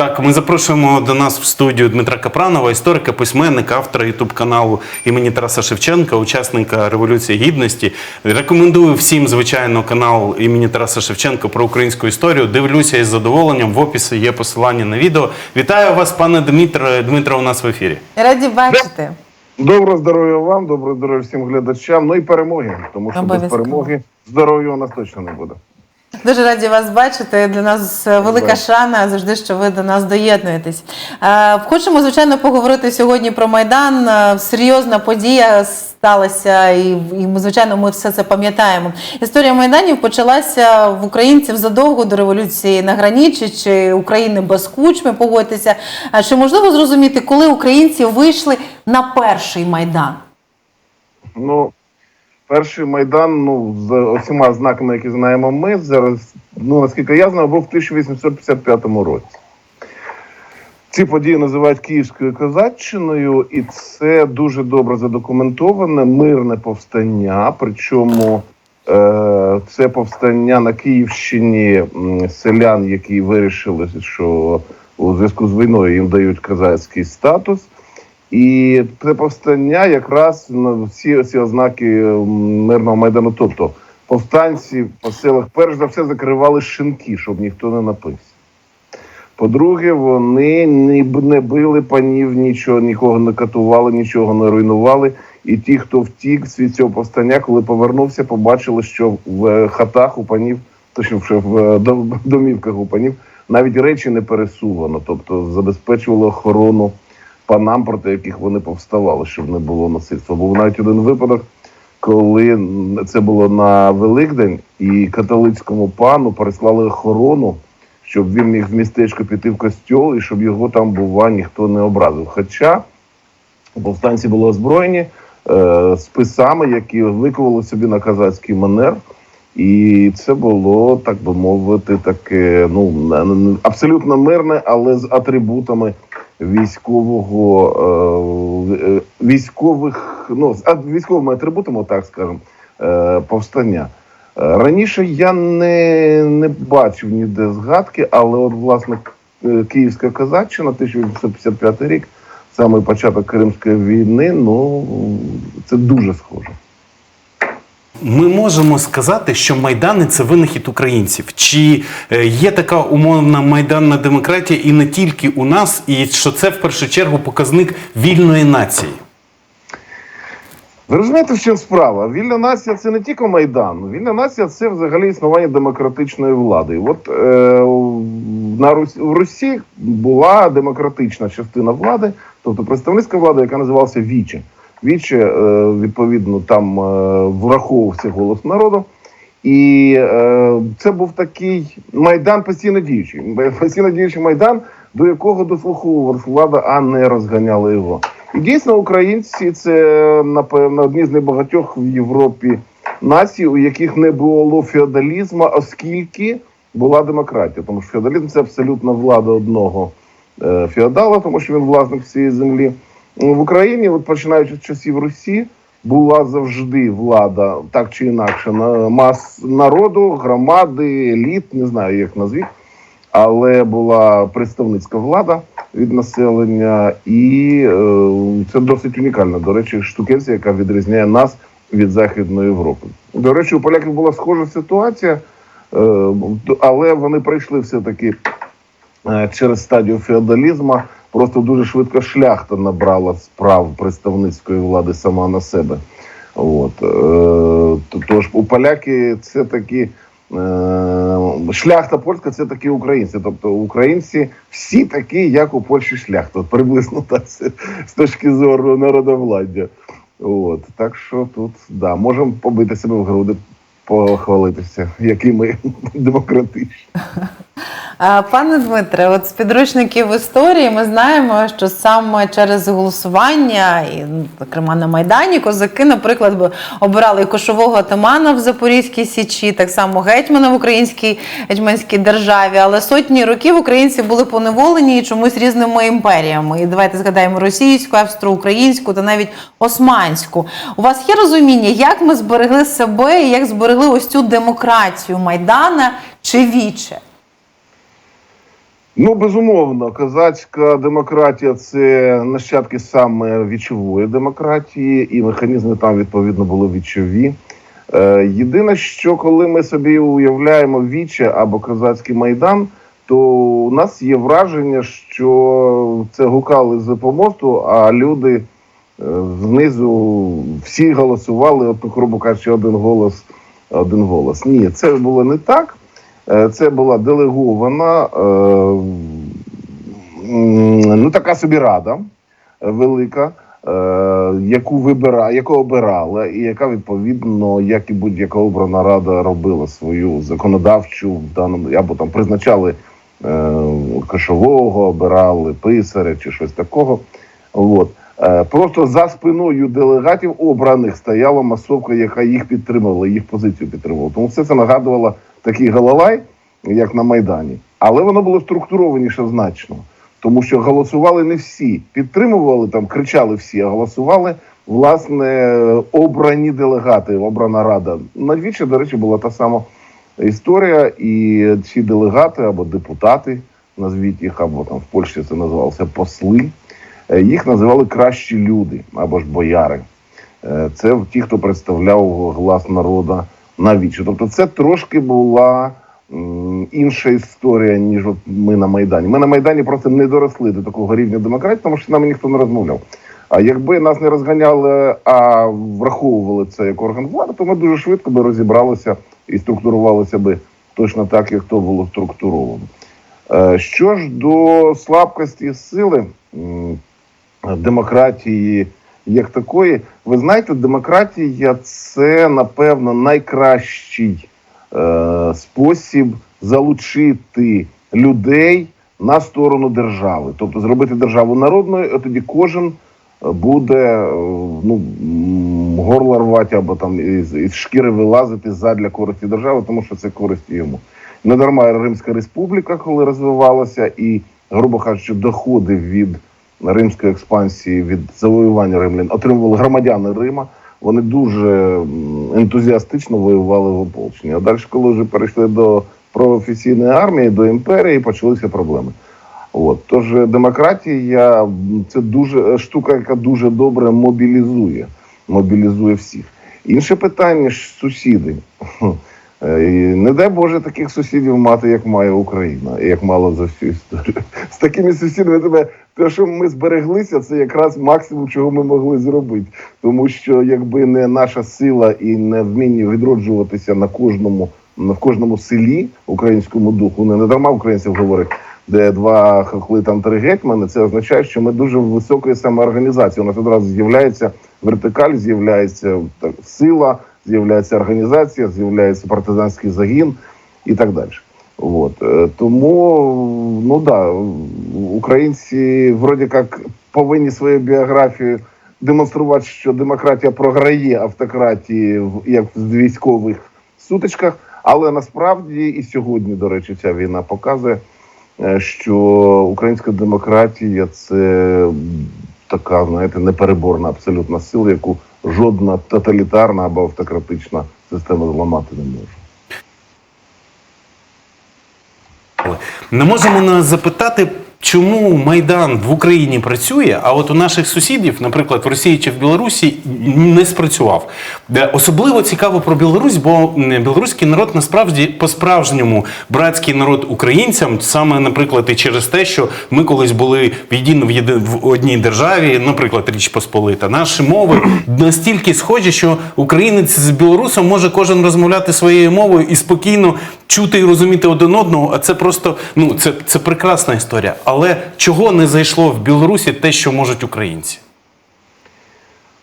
Так, ми запрошуємо до нас в студію Дмитра Капранова, історика, письменника, автора ютуб каналу імені Тараса Шевченка, учасника Революції Гідності. Рекомендую всім, звичайно, канал імені Тараса Шевченка про українську історію. Дивлюся із задоволенням. В описі є посилання на відео. Вітаю вас, пане Дмитро. Дмитро у нас в ефірі. Раді бачити. Доброго здоров'я вам, доброго здоров'я всім глядачам. Ну і перемоги, тому що без перемоги здоров'я у нас точно не буде. Дуже раді вас бачити. Для нас е, велика шана завжди, що ви до нас доєднуєтесь. Е, Хочемо, звичайно, поговорити сьогодні про Майдан. Е, Серйозна подія сталася, і, звичайно, ми все це пам'ятаємо. Історія майданів почалася в українців задовго до революції на граніті чи України без кучми. Погодьтеся. Чи можливо зрозуміти, коли українці вийшли на перший майдан? Ну, перший майдан, ну, з усіма знаками, які знаємо ми, зараз, ну наскільки я знаю, був в 1855 році. Ці події називають Київською козаччиною, і це дуже добре задокументоване мирне повстання. Причому е, це повстання на Київщині селян, які вирішили, що у зв'язку з війною їм дають козацький статус. І це повстання якраз на всі ці ознаки мирного майдану. Тобто повстанці по селах перш за все закривали шинки, щоб ніхто не напився. По-друге, вони не били панів, нічого, нікого не катували, нічого не руйнували. І ті, хто втік від цього повстання, коли повернувся, побачили, що в е, хатах у панів, точніше в е, домівках у панів, навіть речі не пересувано, тобто забезпечували охорону панам, проти яких вони повставали, щоб не було насильства. Був навіть один випадок, коли це було на Великдень, і католицькому пану переслали охорону, щоб він міг в містечко піти в костьол і щоб його там, бува, ніхто не образив. Хоча повстанці були озброєні е, списами, які викували собі на казацький манер. І це було, так би мовити, таке ну абсолютно мирне, але з атрибутами військового е, е, військових, ну з військовими атрибутами, так скажемо, е, повстання. Раніше я не, не бачив ніде згадки, але от власне Київська козаччина, 1855 рік, саме початок Кримської війни, ну це дуже схоже. Ми можемо сказати, що майдани це винахід українців. Чи е, є така умовна майданна демократія і не тільки у нас, і що це в першу чергу показник вільної нації? Ви розумієте, в чому справа? Вільна нація це не тільки Майдан. Вільна нація це взагалі існування демократичної влади. І от е, на Русі, в Русі була демократична частина влади, тобто представницька влада, яка називалася Віче. Віче, е, відповідно, там е, враховувався голос народу. І е, це був такий майдан постійно діючий. Постійно діючий майдан, до якого дослуховувалась влада, а не розганяла його. І дійсно, українці це напевно одні з небагатьох в Європі націй, у яких не було феодалізму, оскільки була демократія. Тому що феодалізм це абсолютно влада одного е, феодала, тому що він власник всієї землі. В Україні, от починаючи з часів Русі, була завжди влада, так чи інакше, на мас народу, громади, еліт, не знаю, як назвіть, але була представницька влада від населення, і е, це досить унікальна, до речі, штукенція, яка відрізняє нас від Західної Європи. До речі, у поляків була схожа ситуація, е, але вони пройшли все-таки е, через стадію феодалізму. Просто дуже швидко шляхта набрала справ представницької влади сама на себе. От е, тож у поляки це такі е, шляхта польська, це такі українці. Тобто українці всі такі, як у Польщі шляхта. Приблизно так з точки зору народовладдя. От так що тут да можемо побити себе в груди, похвалитися, які ми демократичні. Пане Дмитре, от з підручників історії ми знаємо, що саме через голосування, і, ну, зокрема на Майдані, козаки, наприклад, обирали і кошового атамана в Запорізькій Січі, так само гетьмана в українській гетьманській державі. Але сотні років українці були поневолені і чомусь різними імперіями. І давайте згадаємо російську, австро-українську та навіть османську. У вас є розуміння, як ми зберегли себе і як зберегли ось цю демократію Майдана чи Віче? Ну, безумовно, козацька демократія це нащадки саме вічової демократії, і механізми там відповідно були вічові. Е, єдине, що коли ми собі уявляємо віче або козацький майдан, то у нас є враження, що це гукали з помосту, а люди е, знизу всі голосували, от, грубо кажучи, один голос, один голос. Ні, це було не так. Е, Це була делегована, е, ну така собі рада е, велика, яку вибира, яку обирала, і яка відповідно, як і будь-яка обрана рада, робила свою законодавчу в даному або там призначали кошового, обирали писаря чи щось такого. От. Просто за спиною делегатів обраних стояла масовка, яка їх підтримувала, їх позицію підтримувала. Тому все це нагадувало такий галалай, як на Майдані. Але воно було структурованіше значно, тому що голосували не всі, підтримували там, кричали всі, а голосували власне обрані делегати, обрана рада. Надвічі, до речі, була та сама історія, і ці делегати або депутати, назвіть їх, або там в Польщі це називалося посли. е, Їх називали кращі люди або ж бояри. Е, Це ті, хто представляв глас народа на вічі. Тобто, це трошки була інша історія, ніж от ми на Майдані. Ми на Майдані просто не доросли до такого рівня демократії, тому що з нами ніхто не розмовляв. А якби нас не розганяли, а враховували це як орган влади, то ми дуже швидко би розібралися і структурувалися би точно так, як то було структуровано. Е, Що ж до слабкості сили демократії як такої, ви знаєте, демократія це напевно найкращий е, спосіб залучити людей на сторону держави, тобто зробити державу народною, а тоді кожен е, буде е, ну, горло рвати або там із, із шкіри вилазити задля користі держави, тому що це користь йому. Не дарма Римська республіка, коли розвивалася, і, грубо кажучи, доходи від римської експансії, від завоювання римлян отримували громадяни Рима. Вони дуже ентузіастично воювали в ополченні. А далі, коли вже перейшли до професійної армії, до імперії, почалися проблеми. От тож е, демократія це дуже е, штука, яка дуже добре мобілізує, мобілізує всіх. Інше питання ж сусіди. Е, Не дай Боже таких сусідів мати, як має Україна, як мала за всю історію. З такими сусідами тебе, те, що ми збереглися, це якраз максимум, чого ми могли зробити. Тому що якби не наша сила і не вміння відроджуватися на кожному, на кожному селі українському духу, не дарма українців говорять, де два хохли там три гетьмани, це означає, що ми дуже високої самоорганізації. У нас одразу з'являється вертикаль, з'являється так, сила, з'являється організація, з'являється партизанський загін і так далі. От. е, Тому, ну да, українці вроді як повинні свою біографію демонструвати, що демократія програє автократії як в військових сутичках, але насправді і сьогодні, до речі, ця війна показує, е, що українська демократія це така, знаєте, непереборна абсолютна сила, яку жодна тоталітарна або автократична система зламати не може. Не можемо не запитати, чому Майдан в Україні працює, а от у наших сусідів, наприклад, в Росії чи в Білорусі, не спрацював. Особливо цікаво про Білорусь, бо білоруський народ насправді по-справжньому братський народ українцям, саме, наприклад, і через те, що ми колись були в єдино в, єди, в одній державі, наприклад, Річ Посполита. Наші мови настільки схожі, що українець з білорусом може кожен розмовляти своєю мовою і спокійно чути і розуміти один одного. А це просто ну це, це прекрасна історія. Але чого не зайшло в Білорусі те, що можуть українці?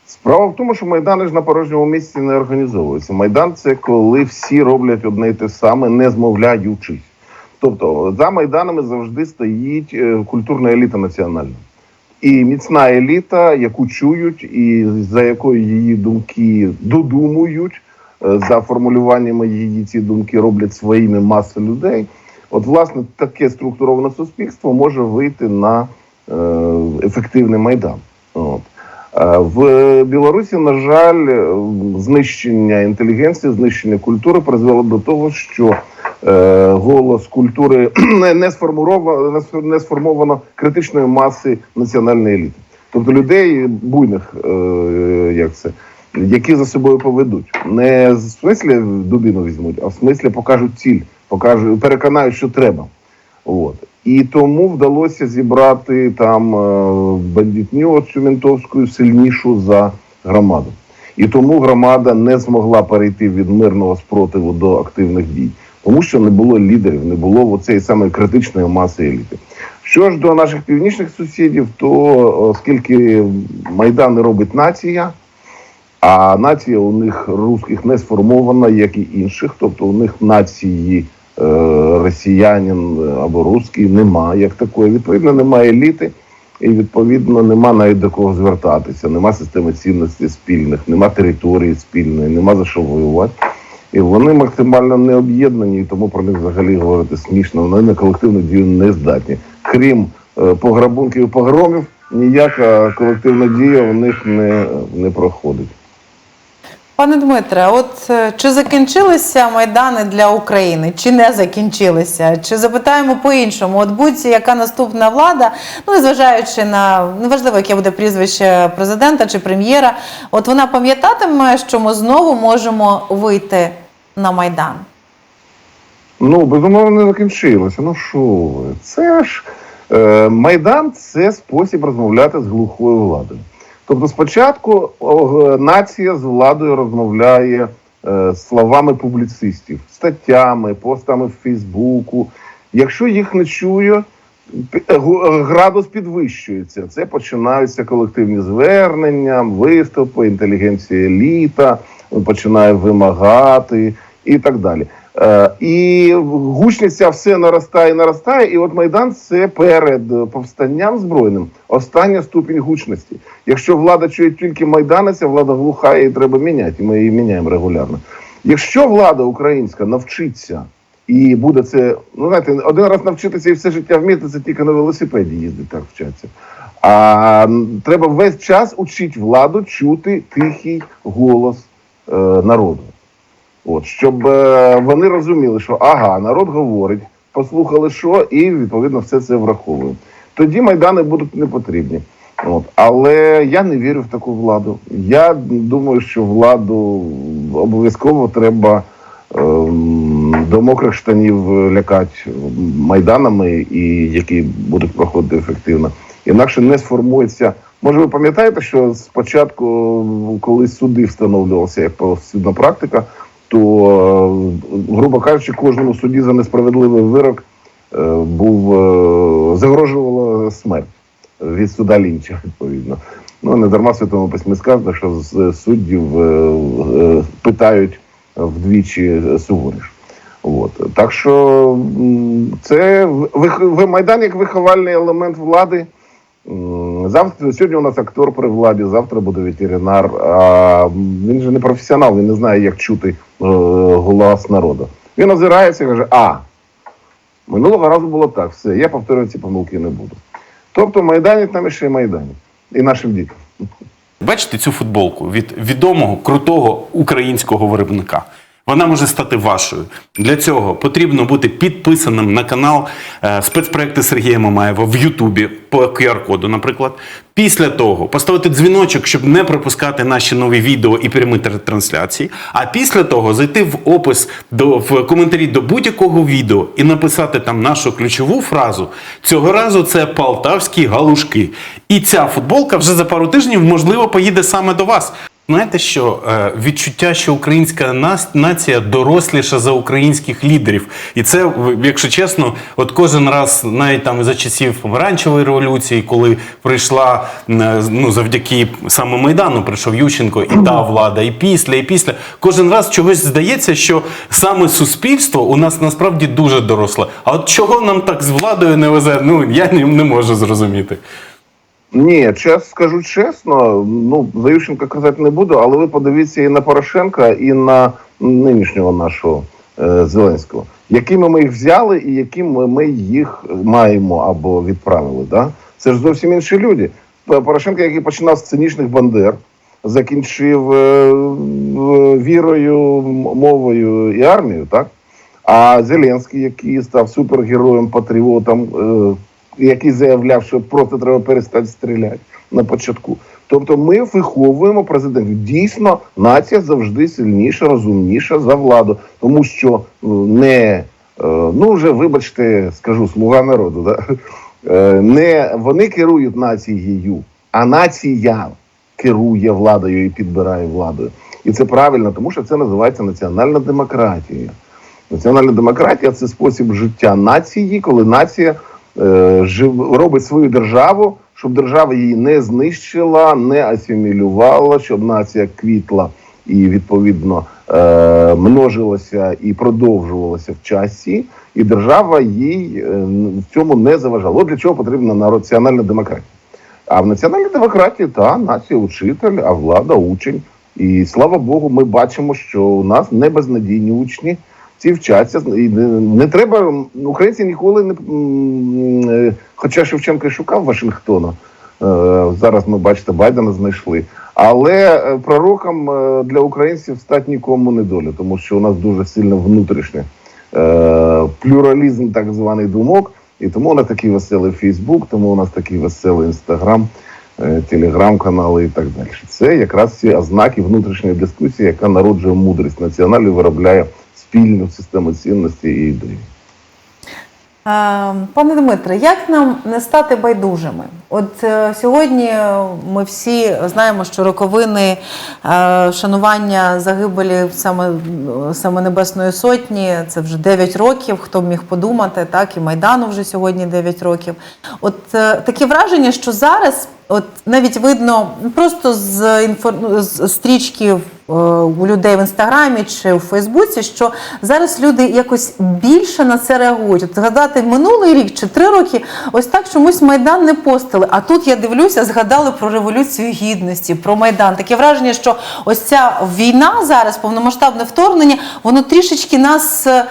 Справа в тому, що майдани ж на порожньому місці не організовуються. Майдан це коли всі роблять одне й те саме, не змовляючись. Тобто за майданами завжди стоїть е, культурна еліта національна. І міцна еліта, яку чують, і за якою її думки додумують, за формулюваннями її ці думки роблять своїми маси людей. От, власне, таке структуроване суспільство може вийти на е, ефективний майдан. От. Е, В Білорусі, на жаль, е, знищення інтелігенції, знищення культури призвело до того, що е, голос культури не, сформуровано, не сформовано критичної маси національної еліти. Тобто людей буйних, е, як це, які за собою поведуть. Не в смислі дубіну візьмуть, а в смислі покажуть ціль, покажуть, переконають, що треба. От. І тому вдалося зібрати там е, бандитню цю ментовську сильнішу за громаду. І тому громада не змогла перейти від мирного спротиву до активних дій, тому що не було лідерів, не було оцеї саме критичної маси еліти. Що ж до наших північних сусідів, то оскільки Майдан робить нація, а нація у них русських не сформована, як і інших, тобто у них нації е, росіянин або русський немає як такої. Відповідно, немає еліти, і відповідно нема навіть до кого звертатися, нема системи цінностей спільних, нема території спільної, нема за що воювати. І вони максимально не об'єднані, і тому про них взагалі говорити смішно. Вони на колективну дію не здатні. Крім е, пограбунків і погромів, ніяка колективна дія у них не, не проходить. Пане Дмитре, от е, чи закінчилися майдани для України, чи не закінчилися? Чи запитаємо по-іншому? От будь-яка наступна влада, ну і зважаючи на неважливо, яке буде прізвище президента чи прем'єра, от вона пам'ятатиме, що ми знову можемо вийти на майдан. Ну, безумовно, не закінчилося. Ну що ви? Це ж е, Майдан це спосіб розмовляти з глухою владою. Тобто, спочатку нація з владою розмовляє е, словами публіцистів, статтями, постами в Фейсбуку. Якщо їх не чує, е, е, градус підвищується. Це починаються колективні звернення, виступи, інтелігенція еліта починає вимагати і так далі. Е, і гучність ця все наростає наростає. І от Майдан це перед повстанням збройним остання ступінь гучності. Якщо влада чує тільки Майдана, ця влада глухає і треба міняти. Ми її міняємо регулярно. Якщо влада українська навчиться і буде це, ну знаєте, один раз навчитися і все життя вміти, це тільки на велосипеді їздить, так вчаться. А треба весь час учити владу чути тихий голос е, народу. От, щоб е, вони розуміли, що ага, народ говорить, послухали, що, і відповідно все це враховуємо. Тоді майдани будуть не потрібні. От. Але я не вірю в таку владу. Я думаю, що владу обов'язково треба ем, до мокрих штанів лякати майданами, і які будуть проходити ефективно. Інакше не сформується. Може, ви пам'ятаєте, що спочатку, коли суди встановлювалися як правосудна практика, то, е, грубо кажучи, кожному суді за несправедливий вирок е, був е, загрожувала смерть від суда Лінча, відповідно. Ну не дарма святому письмі сказано, що з суддів питають вдвічі суворіш. От. Так що це майдан як виховальний елемент влади. Завтра сьогодні у нас актор при владі, завтра буде ветеринар. А він же не професіонал, він не знає, як чути е, голос народу. Він озирається і каже: А, минулого разу було так, все, я повторювати ці помилки не буду. Тобто майданять нам ще й майданять. І нашим дітям. Бачите цю футболку від відомого крутого українського виробника. Вона може стати вашою. Для цього потрібно бути підписаним на канал е, спецпроекти Сергія Мамаєва в Ютубі по QR-коду, наприклад. Після того поставити дзвіночок, щоб не пропускати наші нові відео і прямі трансляції. А після того зайти в опис до в коментарі до будь-якого відео і написати там нашу ключову фразу. Цього разу це полтавські галушки. І ця футболка вже за пару тижнів можливо поїде саме до вас. Знаєте що? Е, Відчуття, що українська нація доросліша за українських лідерів. І це, якщо чесно, от кожен раз, навіть там за часів помаранчевої революції, коли прийшла е, ну, завдяки саме Майдану, прийшов Ющенко, і та влада, і після, і після. Кожен раз чогось здається, що саме суспільство у нас насправді дуже доросле. А от чого нам так з владою не везе? Ну я не можу зрозуміти. Ні, час скажу чесно, ну за казати не буду, але ви подивіться і на Порошенка, і на нинішнього нашого е, Зеленського, якими ми їх взяли і якими ми їх маємо або відправили. Да? Це ж зовсім інші люди. Порошенко, який починав з цинічних бандер, закінчив е, вірою, мовою і армією, так? А Зеленський, який став супергероєм, патріотом, е, який заявляв, що просто треба перестати стріляти на початку. Тобто ми виховуємо президентів. Дійсно, нація завжди сильніша, розумніша за владу, тому що е, не е, ну вже вибачте, скажу слуга народу. Да? Е, Не вони керують нацією, а нація керує владою і підбирає владою. І це правильно, тому що це називається національна демократія. Національна демократія це спосіб життя нації, коли нація жив, робить свою державу, щоб держава її не знищила, не асимілювала, щоб нація квітла і відповідно е, множилася і продовжувалася в часі, і держава їй е, в цьому не заважала. От для чого потрібна національна демократія. А в національній демократії та нація учитель, а влада учень. І слава Богу, ми бачимо, що у нас не безнадійні учні. Ці вчаться і не, треба. Українці ніколи не е, хоча Шевченко шукав Вашингтона. е, Зараз ми бачите, Байдена знайшли. Але е, пророком е, для українців стати нікому не доля, тому що у нас дуже сильно внутрішнє е, плюралізм так званий думок. І тому у нас такий веселий Фейсбук, тому у нас такий веселий Інстаграм, телеграм-канали і так далі. Це якраз ці ознаки внутрішньої дискусії, яка народжує мудрість національну, виробляє спільну систему цінностей і ідей. Пане Дмитре, як нам не стати байдужими? От е, сьогодні ми всі знаємо, що роковини е, шанування загибелі саме, саме Небесної Сотні це вже 9 років. Хто б міг подумати, так і Майдану вже сьогодні 9 років. От е, таке враження, що зараз. От навіть видно просто з інфор... з стрічки у людей в інстаграмі чи у Фейсбуці, що зараз люди якось більше на це реагують. От згадати минулий рік чи три роки, ось так чомусь майдан не постили. А тут я дивлюся, згадали про революцію гідності, про майдан. Таке враження, що ось ця війна зараз, повномасштабне вторгнення, воно трішечки нас е,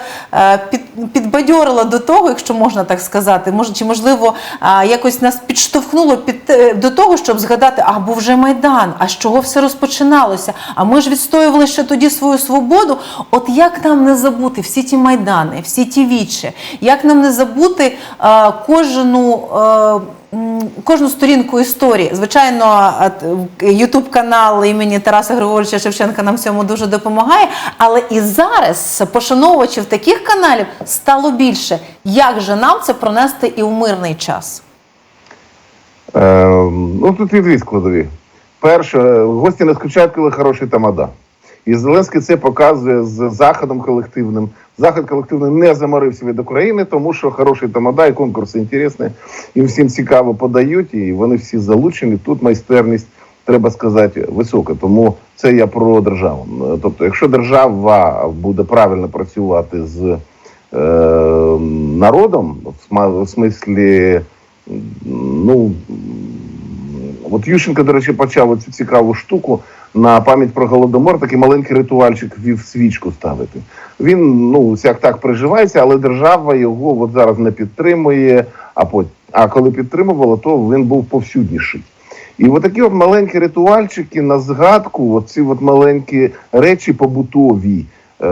під, підбадьорило до того, якщо можна так сказати. Може, чи можливо е, якось нас підштовхнуло під е, до того, щоб згадати, а був вже майдан, а з чого все розпочиналося? А ми ж відстоювали ще тоді свою свободу. От як нам не забути всі ті майдани, всі ті вічі, як нам не забути е, кожну. Е, м, Кожну сторінку історії, звичайно, Ютуб канал імені Тараса Григоровича Шевченка нам в цьому дуже допомагає. Але і зараз пошановувачів таких каналів стало більше. Як же нам це пронести і в мирний час? Е, ну тут є дві складові. Перше, гості не скучають, коли хороший тамада. І Зеленський це показує з заходом колективним. Захід колективний не заморився від України, тому що хороший тамада і конкурси інтересні, їм всім цікаво подають, і вони всі залучені. Тут майстерність, треба сказати, висока. Тому це я про державу. Тобто, якщо держава буде правильно працювати з е, народом, в смислі, ну От Ющенко, до речі, почав цю цікаву штуку на пам'ять про голодомор. Такий маленький ритуальчик вів свічку ставити. Він ну як так приживається, але держава його от зараз не підтримує. А пот... а коли підтримувала, то він був повсюдніший. І от такі от маленькі ритуальчики на згадку, оці от маленькі речі побутові е,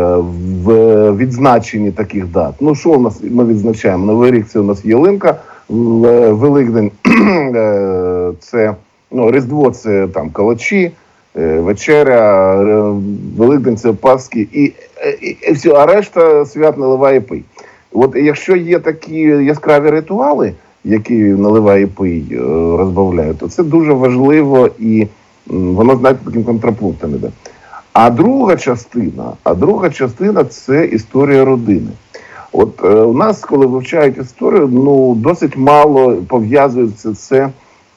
в відзначенні таких дат. Ну що у нас ми відзначаємо? Новий рік це у нас ялинка, в- Великдень е, це ну, Різдво це там калачі, е, вечеря, е, Великдень це Пасхи і, і, і все, а решта свят наливає пий. От якщо є такі яскраві ритуали, які наливає пий, е, розбавляє, то це дуже важливо і воно знаєте таким контрапунктом іде. А друга частина, а друга частина це історія родини. От е, у нас, коли вивчають історію, ну досить мало пов'язується це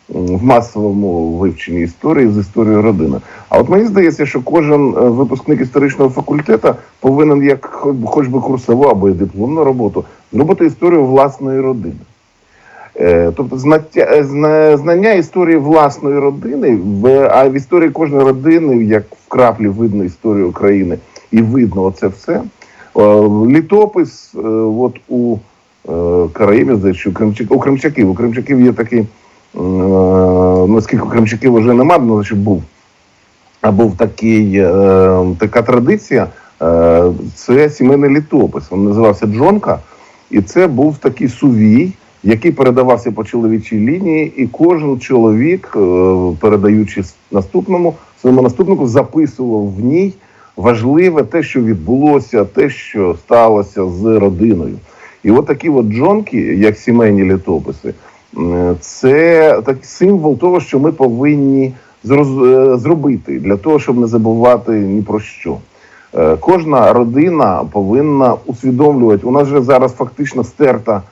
в масовому вивченні історії з історією родини. А от мені здається, що кожен е, випускник історичного факультету повинен як хоч би курсову або дипломну роботу зробити історію власної родини. Е, Тобто е, знання історії власної родини, а в історії кожної родини, як в краплі видно історію України, і видно оце все. Літопис, от у здається, у Кримчаків. У Кримчаків є такий, наскільки у Кримчаків вже немає, ну, значить був. А був такий, е, така традиція Е, Це сімейний літопис. Він називався Джонка, і це був такий сувій, який передавався по чоловічій лінії, і кожен чоловік, е, передаючи наступному своєму наступнику, записував в ній важливе те, що відбулося, те, що сталося з родиною. І от такі от джонки, як сімейні літописи, це такий символ того, що ми повинні е, зробити для того, щоб не забувати ні про що. Е, Кожна родина повинна усвідомлювати. У нас же зараз фактично стерта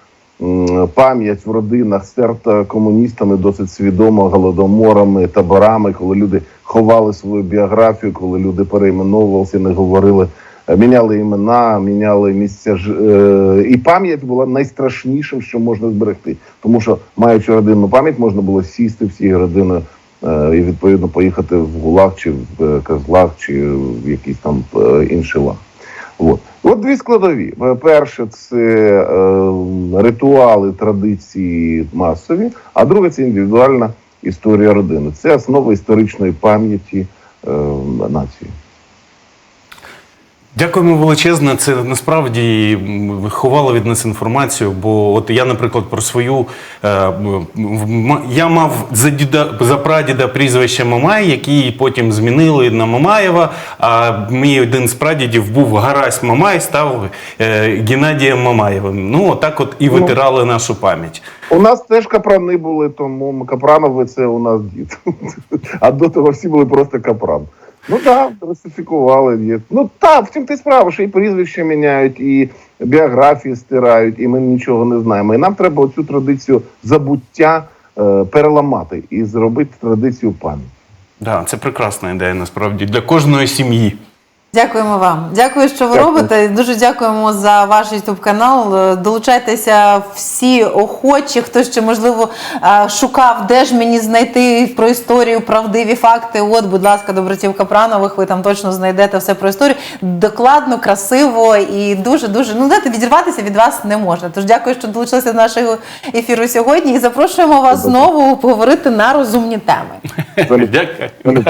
пам'ять в родинах, стерта комуністами досить свідомо голодоморами, таборами, коли люди ховали свою біографію, коли люди перейменовувалися, не говорили, міняли імена, міняли місця ж е, і пам'ять була найстрашнішим, що можна зберегти. Тому що, маючи родинну пам'ять, можна було сісти всією родиною е, і відповідно поїхати в Гулаг чи в е, Козлах, чи в якийсь там інший лаг. От. От дві складові. Перше, це е, ритуали, традиції масові, а друге це індивідуальна історія родини. Це основа історичної пам'яті е, нації. Дякуємо величезне. Це насправді ховало від нас інформацію. Бо от я, наприклад, про свою е, я мав за діда за прадіда прізвище Мамай, який потім змінили на Мамаєва. А мій один з прадідів був Гарась Мамай, став е, Геннадієм Мамаєвим. Ну отак, от і витирали нашу пам'ять. У нас теж капрани були, тому капранови це у нас дід. А до того всі були просто капран. Ну так, русифікували є. Ну так, втім ти справа, що і прізвища міняють, і біографії стирають, і ми нічого не знаємо. І нам треба цю традицію забуття е, переламати і зробити традицію пам'яті. Да, це прекрасна ідея, насправді для кожної сім'ї. Дякуємо вам. Дякую, що ви Дякую. робите. Дуже дякуємо за ваш youtube канал. Е, Долучайтеся всі охочі, хто ще можливо е, шукав, де ж мені знайти про історію, правдиві факти. От, будь ласка, до братів Капранових, ви там точно знайдете все про історію. Докладно, красиво і дуже дуже ну знаєте, відірватися від вас не можна. Тож дякую, що долучилися до нашого ефіру сьогодні. І запрошуємо вас знову поговорити на розумні теми. Дякую.